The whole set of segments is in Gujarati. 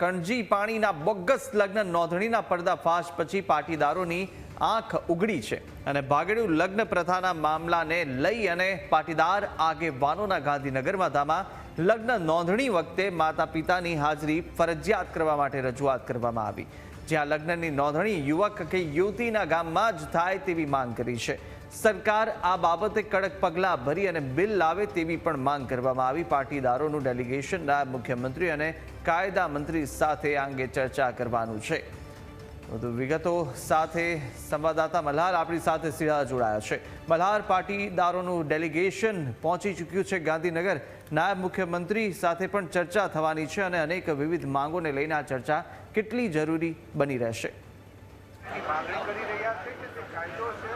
કણજી પાણીના બોગસ લગ્ન નોંધણીના પર્દાફાશ પછી પાટીદારોની આંખ ઉગડી છે અને ભાગેડુ લગ્ન પ્રથાના મામલાને લઈ અને પાટીદાર આગેવાનોના ગાંધીનગરમાં ધામા લગ્ન નોંધણી વખતે માતા પિતાની હાજરી ફરજિયાત કરવા માટે રજૂઆત કરવામાં આવી. જ્યાં લગ્નની નોંધણી યુવક કે યુવતીના ગામમાં જ થાય તેવી માંગ કરી છે. સરકાર આ બાબતે કડક પગલાં ભરી અને બિલ લાવે તેવી પણ માંગ કરવામાં આવી. પાટીદારોનું ડેલિગેશન નાયબ મુખ્યમંત્રી અને કાયદા મંત્રી સાથે આ અંગે ચર્ચા કરવાનું છે. વધુ વિગતો સાથે સંવાદદાતા મલ્હાર આપણી સાથે સીધા જોડાયા છે. મલ્હાર પાટીદારોનું ડેલિગેશન પહોંચી ચૂક્યું છે ગાંધીનગર. નાયબ મુખ્યમંત્રી સાથે પણ ચર્ચા થવાની છે અને અનેક વિવિધ માંગોને લઈને આ ચર્ચા કેટલી જરૂરી બની રહેશે? કરી રહ્યા છે કે કાયદો છે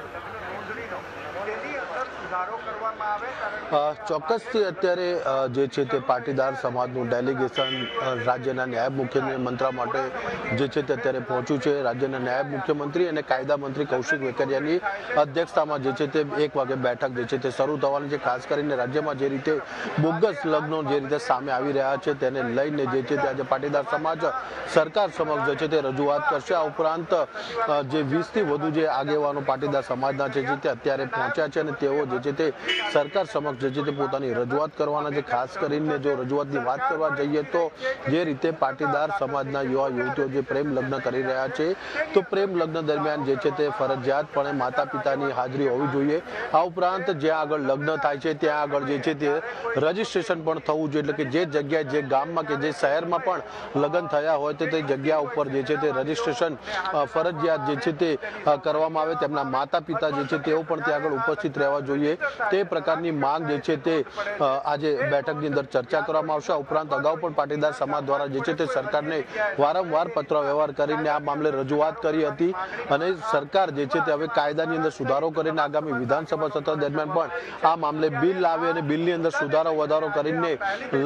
ચોક્કસથી અત્યારે જે છે તે પાટીદાર સમાજનું ડેલિગેશન રાજ્યના નાયબ મુખ્યમંત્રી માટે જે છે તે અત્યારે પહોંચ્યું છે. રાજ્યના નાયબ મુખ્યમંત્રી અને કાયદા મંત્રી કૌશિક વેકરિયાની અધ્યક્ષતામાં જે છે તે એક વાગે બેઠક જે છે તે શરૂ થવાની છે. ખાસ કરીને રાજ્યમાં જે રીતે બોગસ લગ્નો જે રીતે સામે આવી રહ્યા છે તેને લઈને જે છે તે આજે પાટીદાર સમાજ, સરકાર સમક્ષ જે છે તે રજૂઆત કરશે. આ ઉપરાંત જે વીસથી વધુ જે આગેવાનો પાટીદાર સમાજના છે જે તે અત્યારે પહોંચ્યા છે અને તેઓ જે છે તે સરકાર સમક્ષ જે છે તે પોતાની રજૂઆત કરવાના છે. ખાસ કરીને જો રજૂઆતની વાત કરવા જઈએ તો જે રીતે પાટીદાર સમાજના યુવા યુવતીઓ જે પ્રેમ લગ્ન કરી રહ્યા છે, તો પ્રેમ લગ્ન દરમિયાન જે છે તે ફરજિયાતપણે માતા પિતાની હાજરી હોવી જોઈએ. આ ઉપરાંત જ્યાં આગળ લગ્ન થાય છે, ત્યાં આગળ જે છે તે રજીસ્ટ્રેશન પણ થવું જોઈએ. એટલે કે જે જગ્યાએ જે ગામમાં કે જે શહેરમાં પણ લગ્ન થયા હોય તો તે જગ્યા ઉપર જે છે તે રજીસ્ટ્રેશન ફરજિયાત જે છે તે કરવામાં આવે. તેમના માતા પિતા જે છે તેઓ પણ ત્યાં આગળ ઉપસ્થિત રહેવા જોઈએ. તે પ્રકારની માંગ જે છે તે આજે બેઠકની અંદર ચર્ચા કરવામાં આવશે. ઉપરાંત અગાઉ પણ પાટીદાર સમાજ દ્વારા જે છે તે સરકારને વારંવાર પત્ર વ્યવહાર કરીને આ મામલે રજૂઆત કરી હતી અને સરકાર જે છે તે હવે કાયદાની અંદર સુધારો કરીને આગામી વિધાનસભા સત્ર દરમિયાન પણ આ મામલે બિલ લાવે અને બિલની અંદર સુધારો વધારો કરીને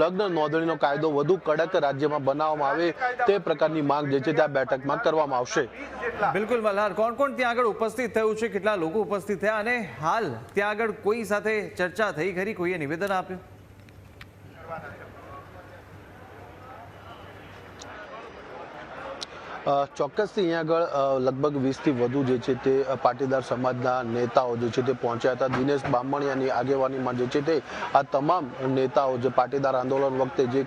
લગ્ન નોંધણીનો કાયદો વધુ કડક રાજ્યમાં બનાવવામાં આવે તે પ્રકારની માંગ જે છે તે આ બેઠકમાં કરવામાં આવશે. બિલકુલ મલ્હાર કોણ કોણ ત્યાં આગળ ઉપસ્થિત થયું છે? કેટલા લોકો ઉપસ્થિત થયા અને હાલ ત્યાં આગળ કોઈ સાથે ચર્ચા થઈ ખરી? કોઈએ નિવેદન આપ્યું? ચોક્કસથી અહીંયા આગળ લગભગ વીસથી વધુ જે છે તે પાટીદાર સમાજના નેતાઓ જે છે તે પહોંચ્યા હતા. દિનેશ બામણિયાની આગેવાનીમાં જે છે તે, આ તમામ નેતાઓ જે પાટીદાર આંદોલન વખતે જે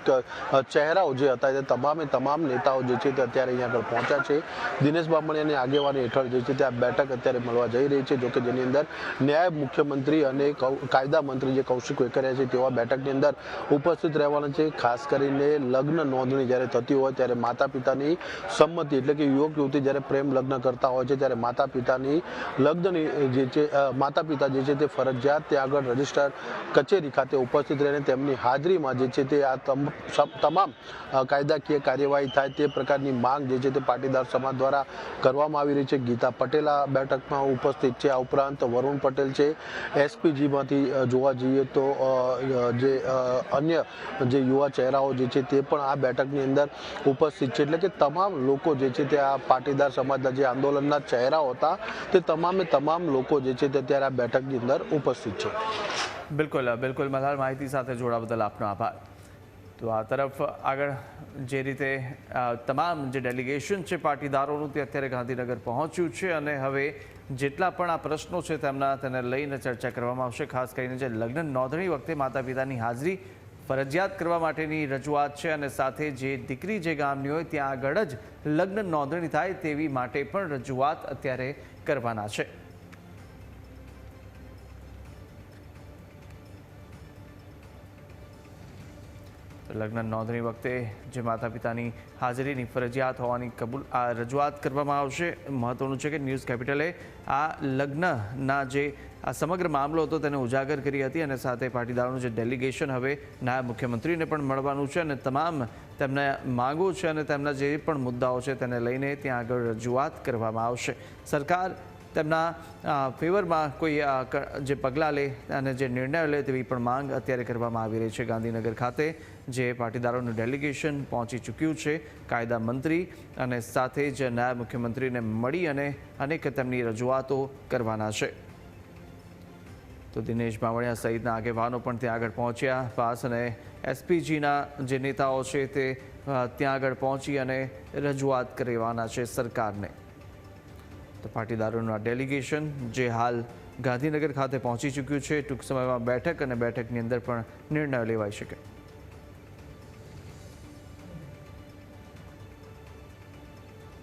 ચહેરાઓ જે હતા તે તમામે તમામ નેતાઓ જે છે તે અત્યારે અહીંયા આગળ પહોંચ્યા છે. દિનેશ બામણિયાની આગેવાની હેઠળ જે છે તે આ બેઠક અત્યારે મળવા જઈ રહી છે, જોકે જેની અંદર નાયબ મુખ્યમંત્રી અને કાયદા મંત્રી જે કૌશિક વેકરિયા છે તેઓ આ બેઠકની અંદર ઉપસ્થિત રહેવાના છે. ખાસ કરીને લગ્ન નોંધણી જ્યારે થતી હોય ત્યારે માતા પિતાની સંમતિ એટલે કે યુવક યુવતી જ્યારે પ્રેમ લગ્ન કરતા હોય છે, ત્યારે માતા પિતાની લગ્નની જે છે માતા પિતા જે છે તે ફરજિયાત ત્યાં આગળ રજિસ્ટ્રાર કચેરી ખાતે ઉપસ્થિત રહીને તેમની હાજરીમાં જે છે તે આ તમામ કાયદાકીય કાર્યવાહી થાય તે પ્રકારની માંગ જે છે તે પાટીદાર સમાજ દ્વારા કરવામાં આવી રહી છે. ગીતા પટેલ આ બેઠકમાં ઉપસ્થિત છે. આ ઉપરાંત વરુણ પટેલ છે. એસપીજીમાંથી જોવા જઈએ તો જે અન્ય જે યુવા ચહેરાઓ જે છે તે પણ આ બેઠકની અંદર ઉપસ્થિત છે. એટલે કે તમામ લોકો જે છે તે આ પાટીદાર સમાજના જે આંદોલનના ચહેરાઓ હતા, તે તમામે તમામ લોકો જે છે તે અત્યારે આ બેઠકની અંદર ઉપસ્થિત છે. બિલકુલ બિલકુલ. મલ્હાર માહિતી સાથે જોડા બદલ આપનો આભાર. તો આ તરફ આગળ જે રીતે તમામ જે ડેલિગેશન છે પાટીદારોનું તે અત્યારે ગાંધીનગર પહોંચ્યું છે અને હવે જેટલા પણ આ પ્રશ્નો છે તેમના તેને લઈને ચર્ચા કરવામાં આવશે, ખાસ કરીને જે લગ્ન નોંધણી વખતે માતા પિતાની હાજરી ફરજિયાત કરવા માટેની રજૂઆત છે અને સાથે જે દીકરી જે ગામની હોય ત્યાં આગળ જ લગ્ન નોંધણી થાય તેવી માટે પણ રજૂઆત અત્યારે કરવાના છે. લગ્ન નોંધણી વખતે જે માતા પિતાની હાજરીની ફરજિયાત હોવાની કબૂલ આ રજૂઆત કરવામાં આવશે. મહત્વનું છે કે ન્યૂઝ કેપિટલે આ લગ્નના જે આ સમગ્ર મામલો હતો તેને ઉજાગર કરી હતી અને સાથે પાટીદારોનું જે ડેલિગેશન હવે નાયબ મુખ્યમંત્રીને પણ મળવાનું છે અને તમામ તેમના માંગો છે અને તેમના જે પણ મુદ્દાઓ છે તેને લઈને ત્યાં આગળ રજૂઆત કરવામાં આવશે. સરકાર તેમના ફેવરમાં કોઈ જે પગલાં લે અને જે નિર્ણયો લે તેવી પણ માંગ અત્યારે કરવામાં આવી રહી છે ગાંધીનગર ખાતે, જે પાટીદારોનું ડેલિગેશન પહોંચી ચૂક્યું છે કાયદા મંત્રી અને સાથે જ નાયબ મુખ્યમંત્રીને મળી અને અનેક તેમની રજૂઆતો કરવાના છે. તો દિનેશ બાવળિયા સહિતના આગેવાનો પણ ત્યાં આગળ પહોંચ્યા. પાસ અને એસપીજીના જે નેતાઓ છે તે ત્યાં આગળ પહોંચી અને રજૂઆત કરવાના છે સરકારને. તો પાટીદારોનું આ ડેલિગેશન જે હાલ ગાંધીનગર ખાતે પહોંચી ચૂક્યું છે, ટૂંક સમયમાં બેઠક અને બેઠકની અંદર પણ નિર્ણયો લેવાઈ શકે.